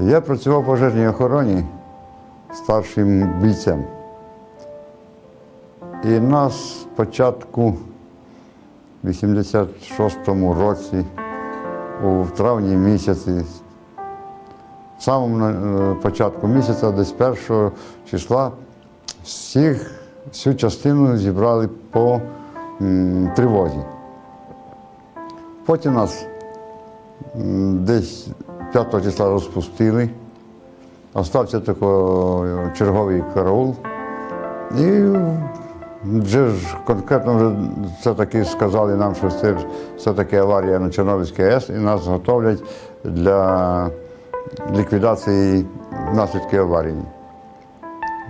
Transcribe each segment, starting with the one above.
Я працював в пожежній охороні старшим бійцем. І нас спочатку в 86-му році, у травні місяці, в самому е, початку місяця, десь першого числа, всіх, всю частину зібрали по тривозі. Потім нас десь 5 числа розпустили. Остався такий черговий караул. І вже ж конкретно вже все-таки сказали нам, що це все-таки аварія на Чорнобильській АЕС, і нас готовлять для ліквідації наслідків аварії.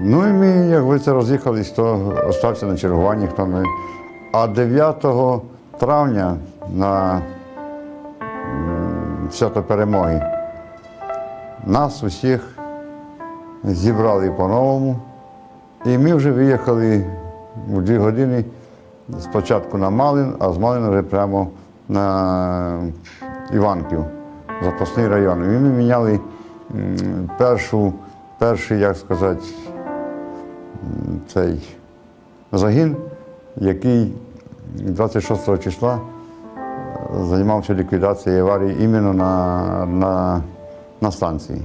Ну і ми, як говориться, роз'їхались, то остався на чергуванні, хто не. А 9 травня на свято перемоги нас усіх зібрали по-новому. І ми вже виїхали у дві години спочатку на Малин, а з Малина вже прямо на Іванків, запасний район. І ми міняли першу, перший, як сказати, цей загін, який 26 числа займався ліквідацією аварії іменно на, на, на станції.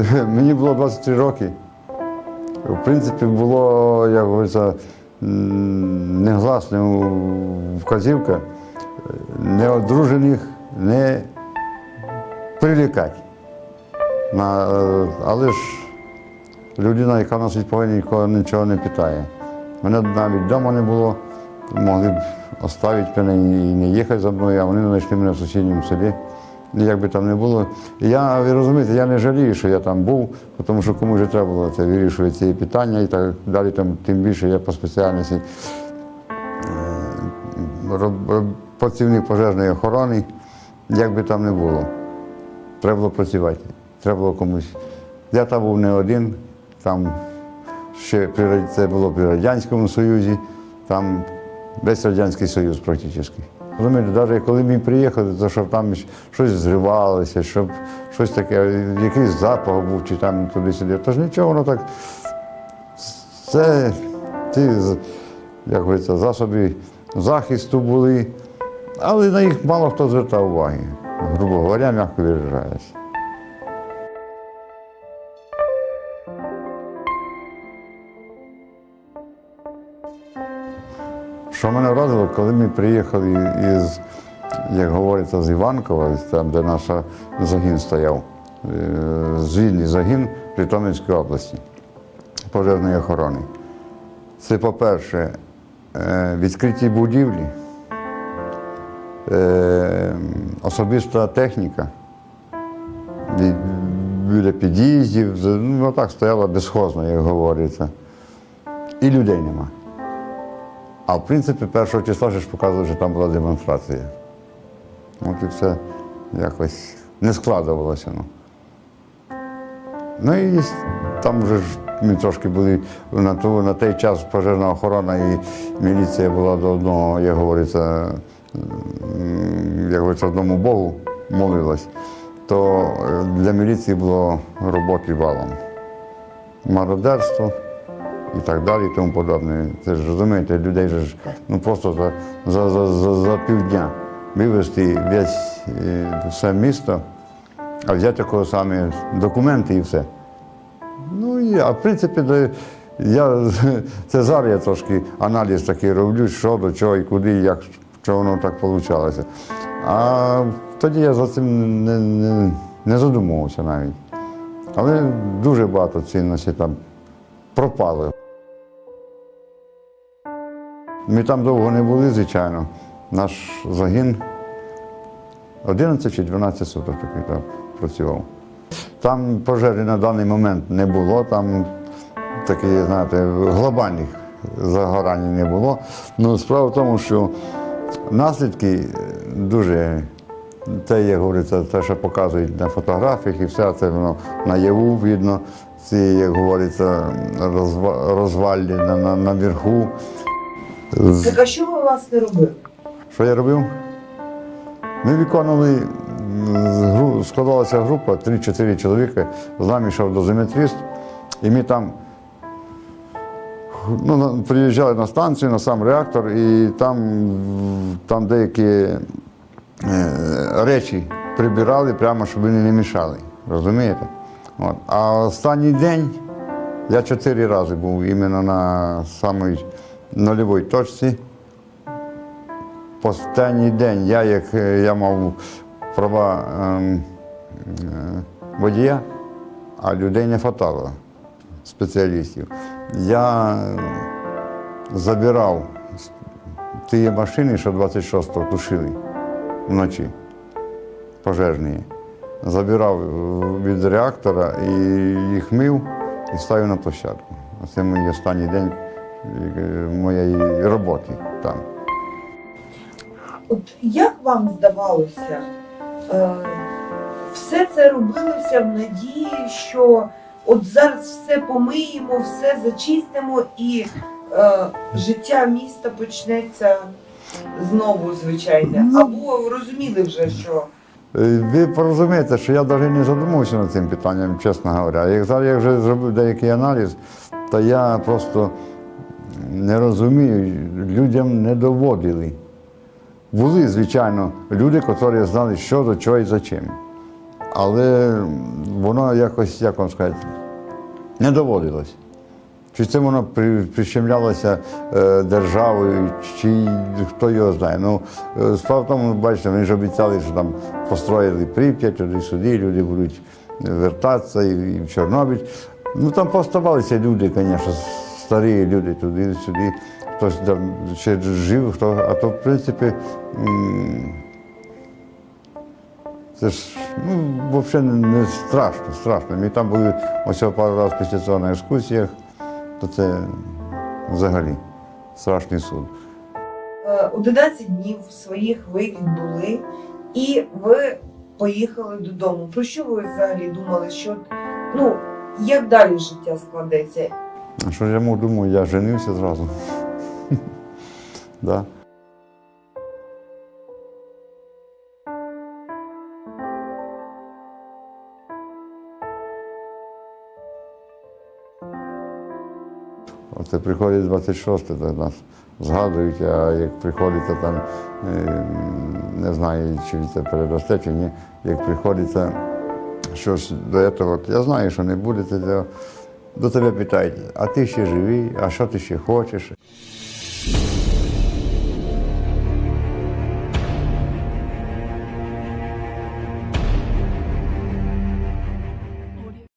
Мені було 23 роки. В принципі, було, як говориться, негласна вказівка е, неодружених не прилікати. Але ж людина, яка носить повинні, нікого нічого не питає. Мене навіть вдома не було, могли б оставити мене і не їхати за мною, а вони знайшли мене в сусідньому селі. Як би там не було. Я, ви розумієте, я не жалію, що я там був, тому що комусь же треба було це вирішувати ці питання і так далі, там, тим більше я по спеціальності е, працівник пожежної охорони, як би там не було. Треба було працювати, треба було комусь. Я там був не один, там ще при, це було при Радянському Союзі, там весь Радянський Союз практично. Розумієте, навіть коли ми приїхали, то щоб там щось зривалося, щоб щось таке, якийсь запах був чи там туди-сюди. Тож нічого, воно так. Це ті, як говориться, засоби захисту були, але на їх мало хто звертав уваги. Грубо говоря, м'яко виражаюсь. Що мене вразило, коли ми приїхали із, як говориться, з Іванкова, там, де наш загін стояв, е, звільний загін Житомирської області пожежної охорони. Це, по-перше, е, відкриті будівлі, е, особиста техніка біля під'їздів, ну так стояла безхозно, як говориться. І людей нема. А в принципі, першого числа ж показували, що там була демонстрація. От і все якось не складувалося. Ну, ну і там вже ж ми трошки були на, ту, на той час пожежна охорона і міліція була до одного, як говориться, як говориться, одному Богу молилась, то е, для міліції було роботи валом. Мародерство і так далі, і тому подобне. Це ж розумієте, людей же ж ну просто за, за, за, за, за півдня вивезти весь е, все місто, а взяти такого саме документи і все. Ну і а в принципі, я це зараз я трошки аналіз такий роблю, що до чого і куди, і як що воно так вийшло. А тоді я за цим не, не, не задумувався навіть. Але дуже багато цінностей там пропали. Ми там довго не були, звичайно. Наш загін 11 чи 12 суток такий там працював. Там пожежі на даний момент не було, там такі, знаєте, глобальних загорань не було. Ну, справа в тому, що наслідки дуже, те, як говориться, те, що показують на фотографіях, і все це воно наяву видно, ці, як говориться, розва- розваллі на, на, наверху. Так а що ви власне робили? Що я робив? Ми виконували, складалася група, 3-4 чоловіка, з нами йшов дозиметрист, і ми там ну, приїжджали на станцію, на сам реактор, і там, там деякі е, речі прибирали прямо, щоб вони не мішали. Розумієте? От. А останній день я чотири рази був іменно на самій нульовій точці. Останній день я, як е, я мав права ем, е, водія, а людей не хватало, спеціалістів. Я е, забирав ті машини, що 26-го тушили вночі, пожежні. Забирав від реактора і їх мив і ставив на площадку. Це мій останній день моєї роботи там. От як вам здавалося, е, все це робилося в надії, що от зараз все помиємо, все зачистимо і е, життя міста почнеться знову звичайне. Ну. Або розуміли вже, що Е, Ви порозумієте, що я навіть не задумався над цим питанням, чесно говоря. Як зараз я вже зробив деякий аналіз, то я просто не розумію, людям не доводили. Були, звичайно, люди, які знали, що до чого і за чим. Але воно якось, як вам сказати, не доводилось. Чи це воно прищемлялося е, державою, чи хто його знає. Ну, е, справа в тому, бачите, вони ж обіцяли, що там построїли Прип'ять, туди сюди, люди будуть вертатися і, в Чорнобиль. Ну там поставалися люди, звісно, старі люди туди, сюди. Хтось там ще жив, хто, а то, в принципі, це ж ну, взагалі не страшно, страшно. Ми там були ось пару разів після цього на екскурсіях, то це взагалі страшний суд. е, 11 днів своїх ви відбули, і ви поїхали додому. Про що ви взагалі думали? Що ну як далі життя складеться? Що ж я мог думаю, я женився зразу. да. Оце приходить 26 то нас згадують, а як приходиться там, е, не знаю, чи це передасте чи ні, як приходиться щось до цього, я знаю, що не буде, то до тебе питають, а ти ще живий, а що ти ще хочеш?